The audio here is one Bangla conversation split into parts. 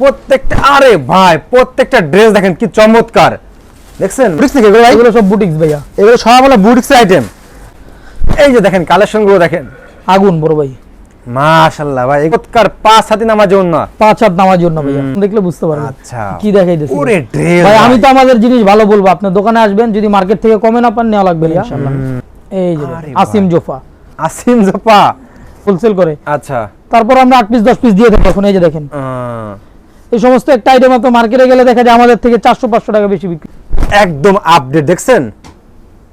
প্রত্যেকটা আরে ভাই প্রত্যেকটা ড্রেস দেখেন কি চমৎকার। দেখছেন? বুটিক্স থেকে এগুলো ভাই? এগুলো সব বুটিক্স ভাইয়া। এগুলো সব হলো বুটিক্স আইটেম এই যে দেখেন কালেকশনগুলো দেখেন। আগুন বড় ভাই। মাশাআল্লাহ ভাই পাঁচ হাতি জন্য। পাঁচ হাত নামার জন্য ভাইয়া। দেখলে বুঝতে পারবেন আচ্ছা। কি দেখাইতেছি। ওরে ড্রেস ভাই আমি তো আমাদের জিনিস ভালো বলব আপনার দোকানে আসবেন যদি মার্কেট থেকে কমে না পান নেওয়া লাগবে ইনশাআল্লাহ। এই যে আসিম জোফা আসিম জোফা হোলসেল করে। আচ্ছা। তারপর আমরা আট পিস দশ পিস দিয়ে থাকি এখন এই যে দেখেন। এই সমস্ত একটা আইটেম আপনার মার্কেটে গেলে দেখা যায় আমাদের থেকে চারশো পাঁচশো টাকা বেশি বিক্রি একদম আপডেট দেখছেন?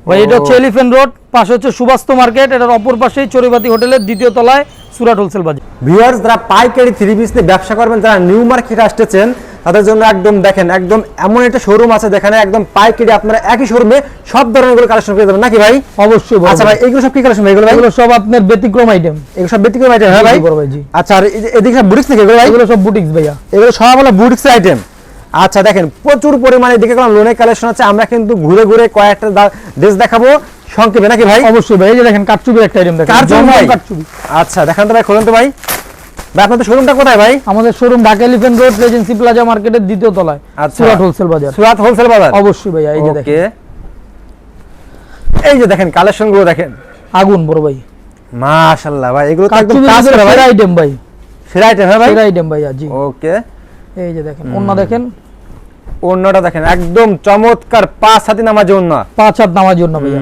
ভাই এটা হচ্ছে এলিফেন্ট রোড পাশে হচ্ছে সুবাস্ত মার্কেট এটার অপর পাশেই চরিবাতি হোটেলের দ্বিতীয় তলায় সুরাট হোলসেল বাজার। ভিউয়ার্স যারা পাইকারি থ্রি পিস নিয়ে ব্যবসা করবেন যারা নিউ মার্কেটে আসতেছেন তাদের জন্য একদম দেখেন একদম এমন একটা শোরুম আছে যেখানে একদম পাইকারি আপনারা একই শোরুমে সব ধরনেরগুলো কালেকশন পেয়ে যাবেন। নাকি ভাই? অবশ্যই আচ্ছা ভাই। এগুলো সব কি কালেকশন এগুলো ভাই? এগুলো সব আপনার ব্যতিক্রম আইটেম এগুলো সব ব্যতিক্রম আইটেম হ্যাঁ ভাই? আচ্ছা আর এদিকে সব বুটিক্স নাকি এগুলো ভাই? এগুলো সব বুটিক্স ভাইয়া। এগুলো সব হলো বুটিক্স আইটেম আচ্ছা দেখেন প্রচুর পরিমাণে এদিকে কোনো লোনের কালেকশন আছে। আমরা কিন্তু ঘুরে ঘুরে কয়েকটা ড্রেস দেখাবো। সংক্ষেপে নাকি ভাই? অবশ্যই ভাই এই যে দেখেন কাটচুবির একটা আইটেম দেখেন? কাটচুবি আচ্ছা দেখান তো ভাই খুলুন তো ভাই। ভাই আপনাদের শোরুমটা কোথায় ভাই? আমাদের showroom Dhaka road regency plaza মার্কেটের দ্বিতীয় তলায় আচ্ছা। সুরাট হোলসেল বাজার। সুরাত হোলসেল বাজার? অবশ্যই ভাইয়া এই যে দেখেন। এই যে দেখেন কালেকশনগুলো দেখেন। আগুন বড় ভাই। মাশাআল্লাহ ভাই এগুলো তো একদম কাজ করা ভাই। আইটেম ভাই। সেরা আইটেম হ্যাঁ ভাই? সেরা আইটেম ভাইয়া জি। ওকে এই যে দেখেন অন্য দেখেন। অন্যটা দেখেন একদম চমৎকার পাঁচ হাতি নামাজ অন্য পাঁচ হাত নামার জন্য ভাইয়া।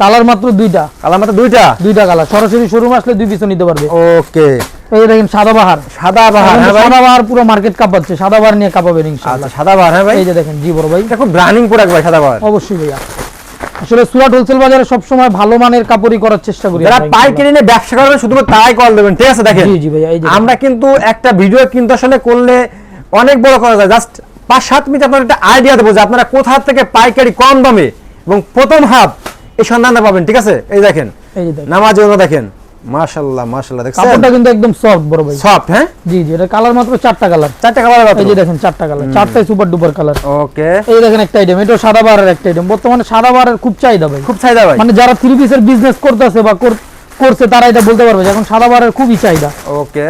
কালার মাত্র দুইটা। কালার মাত্র দুইটা? দুইটা কালার সরাসরি শোরুম আসলে দুই পিসও নিতে পারবে। ওকে এই দেখেন হ্যাঁ পুরো মার্কেট কাঁপাচ্ছে। সাদা নিয়ে কাঁপাবেন আচ্ছা ইনশাআল্লাহ হ্যাঁ ভাই? এই যে দেখেন জি বড় ভাই। এটা খুব রানিং প্রোডাক্ট ভাই অবশ্যই ভাইয়া। আসলে সুরাট হোলসেল বাজারে সবসময় ভালো মানের কাপড়ই করার চেষ্টা করি যারা আমরা। পাইকারি নিয়ে ব্যবসা করবেন শুধুমাত্র তাই কল দেবেন ঠিক আছে? দেখেন জি জি ভাইয়া এই যে আমরা কিন্তু একটা ভিডিও কিন্তু আসলে করলে অনেক বড় করা যায় জাস্ট পাঁচ সাত মিনিট আপনার একটা আইডিয়া দেবো যে আপনারা কোথা থেকে পাইকারি কম দামে এবং প্রথম হাফ এই সন্ধানটা পাবেন ঠিক আছে? এই দেখেন এই যে দেখেন। নামাজ দেখেন। মাশাল্লাহ দেখছেন? কাপড়টা কিন্তু একদম সফট বড় ভাই। সফট হ্যাঁ? জি জি এটা কালার মাত্র চারটা কালার চারটে কালার এই যে দেখেন চারটা কালার চারটাই সুপার ডুপার কালার ওকে এই দেখেন একটা আইটেম এটা সাদা বাহারের একটা আইটেম বর্তমানে সাদা বাহারের খুব চাহিদা ভাই। খুব চাহিদা ভাই। মানে যারা থ্রি পিসের বিজনেস করতেছে বা করছে তারা এটা বলতে পারবে এখন সাদা বাহারের খুবই চাহিদা। ওকে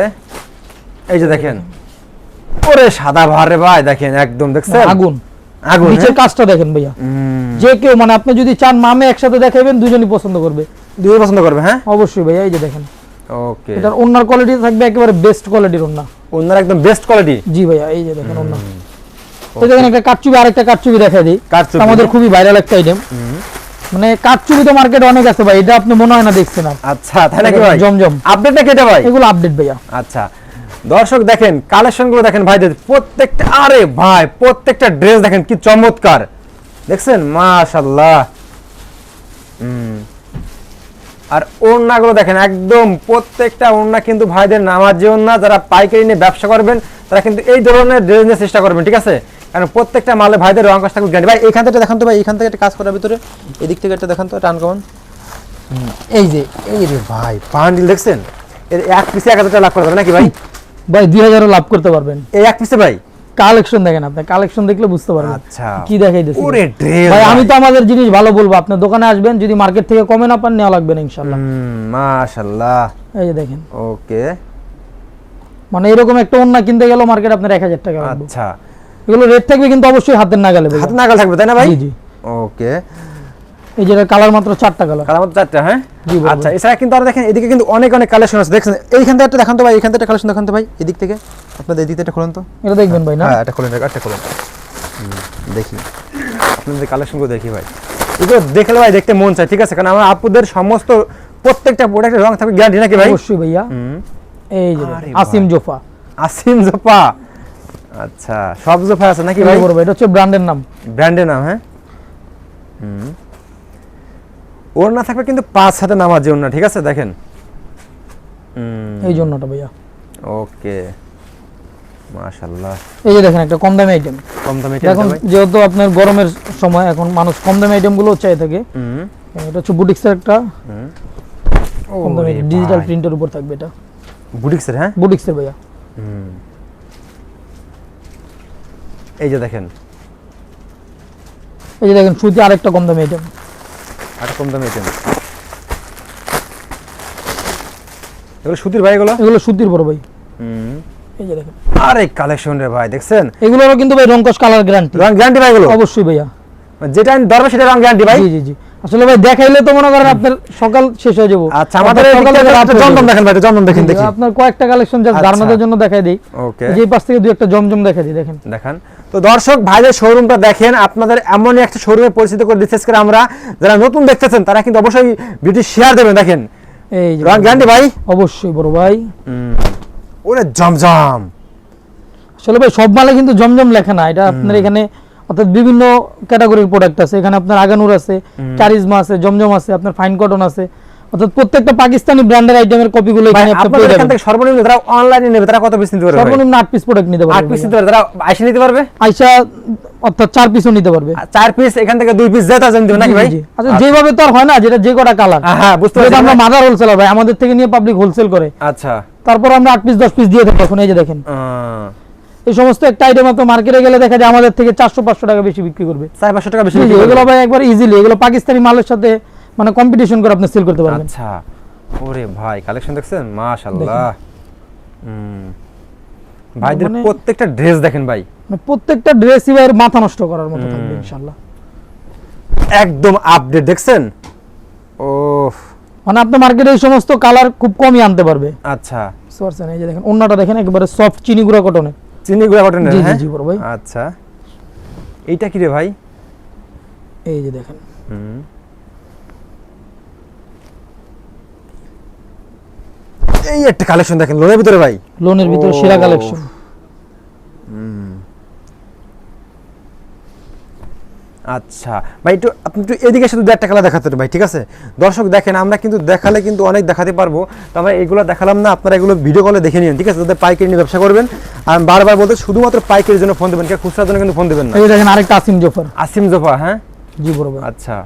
এই যে দেখেন ওরে সাদা ভারে ভাই দেখেন একদম দেখছেন? আগুন। আগুন নিচের হ্যাঁ? কাজটা দেখেন ভাইয়া। যে কেউ মানে আপনি যদি চান মামে একসাথে দেখাবেন দুজনই পছন্দ করবে। দুই পছন্দ করবে হ্যাঁ? অবশ্যই ভাইয়া এই যে দেখেন। ওকে এটার ওনার কোয়ালিটি থাকবে একেবারে বেস্ট কোয়ালিটির ওনা ওনার একদম বেস্ট কোয়ালিটি জি ভাইয়া এই যে দেখেন ওনা এই দেখেন একটা কাটচুবি আরেকটা কাটচুবি দেখা দিই। আমাদের? খুবই ভাইরাল একটা আইটেম মানে কাটচুবি তো মার্কেট অনেক আছে ভাই এটা আপনি মনে হয় না দেখছেন আচ্ছা তাই নাকি ভাই? জমজম। আপডেটটা কেটে ভাই? এগুলো আপডেট ভাইয়া। আচ্ছা। দর্শক দেখেন কালেকশনগুলো দেখেন ভাইদের। প্রত্যেকটা আরে ভাই প্রত্যেকটা ড্রেস দেখেন কি চমৎকার। দেখছেন? মাশাল্লাহ হুম। আর ওড়নাগুলো দেখেন একদম প্রত্যেকটা ওড়না কিন্তু ভাইদের নামার যে ওড়না যারা পাইকারি নিয়ে ব্যবসা করবেন তারা কিন্তু এই ধরনের ড্রেস নিয়ে চেষ্টা করবেন ঠিক আছে? কারণ প্রত্যেকটা মালে ভাইদের রং কাজ থাকবে ভাই এখান থেকে দেখান তো ভাই এখান থেকে একটা কাজ করার ভিতরে এদিক থেকে একটা দেখান তো টান কমন এই যে এই রে ভাই বান্ডিল দেখছেন? এর এক পিসে এক হাজার টাকা লাভ করা যাবে নাকি ভাই? ভাই দুই হাজারও লাভ করতে পারবেন। এই এক পিসে ভাই? কালেকশন দেখেন আপনি কালেকশন দেখলে বুঝতে পারবেন আচ্ছা। কি দেখাইতেছি। ওরে ড্রেস ভাই আমি তো আমাদের জিনিস ভালো বলব আপনি দোকানে আসবেন যদি মার্কেট থেকে কমে না পান নেওয়া লাগবে না ইনশাআল্লাহ। মাশাআল্লাহ। এই যে দেখেন। ওকে। মানে এরকম একটা ওন্না কিনতে গেল মার্কেট আপনার এক হাজার টাকা লাগবে। আচ্ছা। এগুলো রেট থাকবে কিন্তু অবশ্যই হাতের নাগালে হাতের হাতে নাগাল থাকবে তাই না ভাই? জি জি। ওকে। এই যে কালার মাত্র চারটা কালার। কালার মতো চারটা হ্যাঁ? আচ্ছা এছাড়া কিন্তু আর দেখেন এদিকে কিন্তু অনেক অনেক কালেকশন আছে। দেখছেন এইখান থেকে একটা দেখান তো ভাই এইখান থেকে একটা কালেকশন দেখান তো ভাই এদিক থেকে। আপনাদের এদিক থেকে খুলুন তো। এটা দেখবেন ভাই না? হ্যাঁ একটা খুলুন খুলুন। দেখি। আপনাদের কালেকশনগুলো দেখি ভাই। এগুলো দেখলে ভাই দেখতে মন চায় ঠিক আছে? কারণ আমার আপুদের সমস্ত প্রত্যেকটা প্রোডাক্টের রং থাকবে গ্যারান্টি নাকি ভাই? অবশ্যই ভাইয়া। এই যে আসিম জোফা। আসিম জোপা আচ্ছা সব জোপা আছে নাকি ভাই? কি বলব এটা হচ্ছে ব্র্যান্ডের নাম। ব্র্যান্ডের নাম হ্যাঁ? হুম। ওর না থাকবে কিন্তু পাঁচ হাতে নামাজ না ঠিক আছে? দেখেন। এই জন্যটা ভাইয়া। ওকে। মাশাআল্লাহ। এই যে দেখেন একটা কম দামি আইটেম কম দামে এখন যেহেতু আপনার গরমের সময় এখন মানুষ কম দামি আইটেমগুলো চাই থাকে হুম। এটা হচ্ছে বুটিক্সের একটা। কম দামি ডিজিটাল। প্রিন্টের উপর থাকবে এটা। বুটিক্সের হ্যাঁ? বুটিক্সের ভাইয়া। হুম। এই যে দেখেন। এই যে দেখেন সুতি আরেকটা কম দামি আইটেম আর কম দামে কেন এগুলো সুতির ভাই এগুলো? এগুলো সুতির বড় ভাই। হুম। এই যে দেখেন। আরে কালেকশন রে ভাই দেখছেন? এগুলোরও কিন্তু ভাই রংকশ কালার গ্যারান্টি রং গ্যারান্টি ভাই এগুলো? অবশ্যই ভাইয়া। যেটা আমি ধরবো সেটা রং গ্যারান্টি ভাই? জি জি জি। আসলে ভাই দেখাইলে তো মনে করেন আপনার সকাল শেষ হয়ে যাব। আচ্ছা আমাদের জমজম দেখেন ভাই জমজম দেখেন দেখি। আপনার কয়েকটা কালেকশন জাস্ট আচ্ছা। ধারণাদের জন্য দেখাই দিই। ওকে। যে পাশ থেকে দুই একটা জমজম দেখাই দিই দেখেন। দেখান। তো দর্শক ভাইদের শোরুমটা দেখেন আপনাদের এমনই একটা শোরুমে পরিচিত করে বিশেষ করে আমরা যারা নতুন দেখতেছেন তারা কিন্তু অবশ্যই ভিডিও শেয়ার দেবেন দেখেন। এই যে গ্যারান্টি ভাই? অবশ্যই বড় ভাই। ওরে জমজম। আসলে ভাই সব মালে কিন্তু জমজম লেখা না এটা আপনার এখানে অর্থাৎ বিভিন্ন ক্যাটাগরির প্রোডাক্ট আছে। এখানে আপনার আগানুর আছে কারিজমা আছে জমজম আছে আপনার ফাইন কটন আছে। অর্থাৎ প্রত্যেকটা পাকিস্তানি ব্র্যান্ডের আইটেমের কপিগুলো এখানে আপনি পেয়ে যাবেন। থেকে সর্বনিম্ন যারা অনলাইনে নেবে তারা কত পিস নিতে পারবে? সর্বনিম্ন আট পিস প্রোডাক্ট নিতে পারবে পিস নিতে পারবে তারা আইসে নিতে পারবে? আইসা অর্থাৎ চার পিসও নিতে পারবে। আর চার পিস এখান থেকে দুই পিস যেটা জানতে নাকি ভাই। আচ্ছা যেভাবে তো আর হয় না যেটা যে কটা কালার হ্যাঁ, বুঝতে পারছি আমরা। মাদার হোলসেলার ভাই আমাদের থেকে নিয়ে পাবলিক হোলসেল করে। আচ্ছা। তারপর আমরা আট পিস দশ পিস দিয়ে থাকি এখন এই যে দেখেন। এই সমস্ত একটা আইটেম আপনার মার্কেটে গেলে দেখা যায় আমাদের থেকে চারশো পাঁচশো টাকা বেশি বিক্রি করবে। চার পাঁচশো টাকা বেশি। এগুলো ভাই একবার ইজিলি এগুলো পাকিস্তানি মালের সাথে মানে কম্পিটিশন করে আপনি সেল করতে পারবেন। আচ্ছা ওরে ভাই কালেকশন দেখছেন? মাশাআল্লাহ। হুম। ভাইদের মানে- প্রত্যেকটা ড্রেস দেখেন ভাই। মানে প্রত্যেকটা ড্রেসই ভাই মাথা নষ্ট করার মতো থাকবে ইনশাল্লাহ একদম আপডেট দেখছেন? ও মানে আপনি মার্কেটে এই সমস্ত কালার খুব কমই আনতে পারবে। আচ্ছা। বুঝতে পারছেন? এই যে দেখেন অন্যটা দেখেন একবারে সফট চিনি গুঁড়া কটনের চিনি গুঁড়া কটন জি, জি, জি, বড় ভাই। আচ্ছা। এইটা কি রে ভাই? এই যে দেখেন। হুম। এই একটা কালেকশন দেখেন লোনের ভিতরে ভাই। লোনের ভিতরে সেরা কালেকশন কালেকশন আচ্ছা। ভাই একটু আপনি একটু এদিকে শুধু একটা কালার দেখাতে ভাই ঠিক আছে? দর্শক দেখেন আমরা কিন্তু দেখালে কিন্তু অনেক দেখাতে পারব। তো আমরা এগুলো দেখালাম না আপনারা এগুলো ভিডিও কলে দেখে নিন ঠিক আছে? যাতে পাইকারি নিয়ে ব্যবসা করবেন। আর বারবার বলতে শুধুমাত্র পাইকারির জন্য ফোন দেবেন কেউ খুচরার জন্য কিন্তু ফোন দেবেন না। এই দেখেন আরেকটা আসিম জফর। আসিম জোফা হ্যাঁ? জি ভাই। আচ্ছা।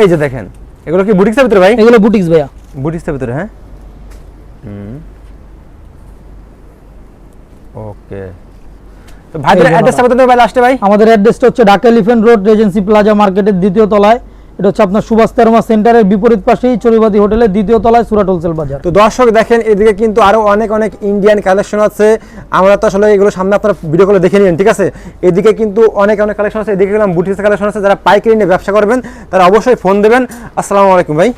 এই যে দেখেন এগুলো কি বুটিক্সের ভিতরে ভাই? এগুলো বুটিক্স ভাইয়া। বুটিক্সের ভিতরে হ্যাঁ? হুম। ওকে। তো ভাইদের এই যে অ্যাড্রেসটা বলতে ভাই লাস্টে ভাই? আমাদের অ্যাড্রেসটা হচ্ছে ঢাকা রোড রেজেন্সি প্লাজা মার্কেটের দ্বিতীয় তলায়। এটা হচ্ছে আপনার সুভাষ তেরমা সেন্টারের বিপরীত পাশেই চরিবাদী হোটেলের দ্বিতীয় তলায় সুরাট হোলসেল বাজার। তো দর্শক দেখেন এদিকে কিন্তু আরও অনেক অনেক ইন্ডিয়ান কালেকশন আছে। আমরা তো আসলে এগুলো সামনে আপনার ভিডিও করে দেখে নিন ঠিক আছে? এদিকে কিন্তু অনেক অনেক কালেকশন আছে। এদিকে গেলাম বুটিক্স কালেকশন আছে। যারা পাইকারি নিয়ে ব্যবসা করবেন তারা অবশ্যই ফোন দেবেন। আসসালামু আলাইকুম ভাই।